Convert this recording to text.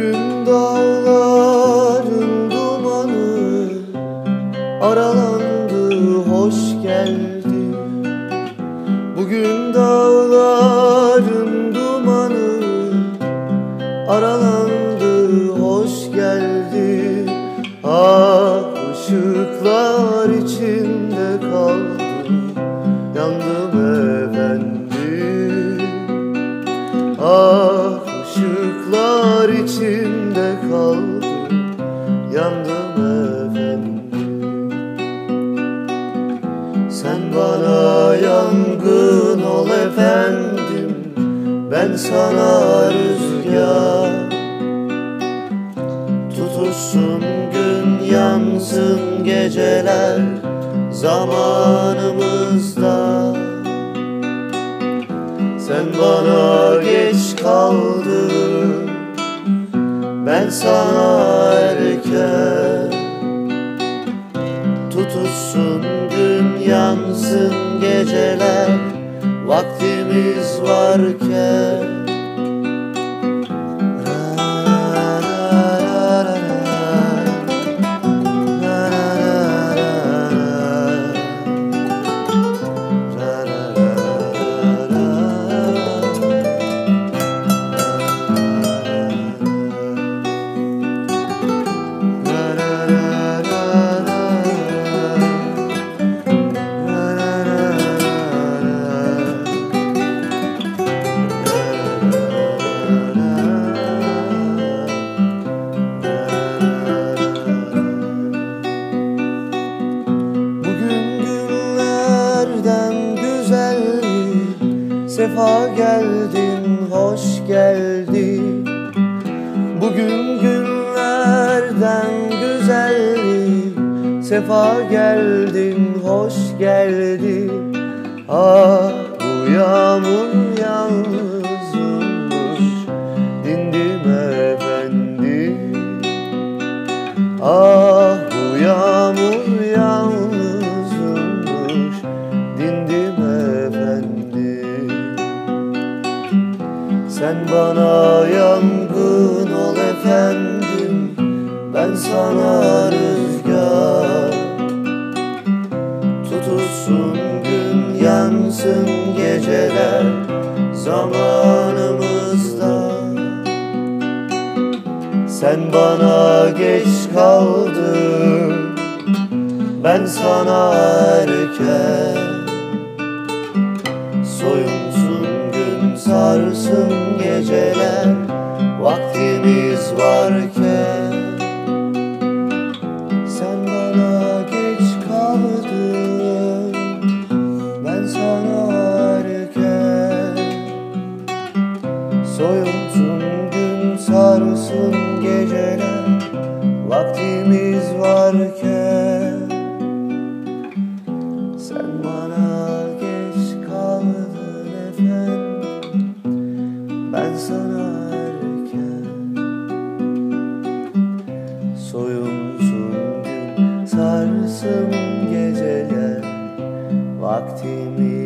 Bugün dağların dumanı aralandı hoş geldi. Bugün dağların dumanı aralandı hoş geldi. Ah ışıklar içinde kaldım yandım efendim. Ah ışıklar içinde kaldım yandım efendim. Sen bana yangın ol efendim Ben sana rüzgar. Tutuşsun gün yansın geceler zamanımızda. Sen bana ben sana erken Tutuşsun gün yansın geceler Vaktimiz varken Sefa geldin, hoş geldi Bugün günlerden güzel Sefa geldin, hoş geldi Ah bu yağmur yalnızmış Dindim efendim. Ah Sen bana yangın ol efendim Ben sana rüzgar. Tutulsun gün yansın geceler Zamanımızda. Sen bana geç kaldın Ben sana erken gün sarsın geceler Vaktimiz varken. Sen bana geç kaldın Ben sana erken. Soyunsun gün sarsın geceler Vaktimiz varken sarsın geceler Vaktimiz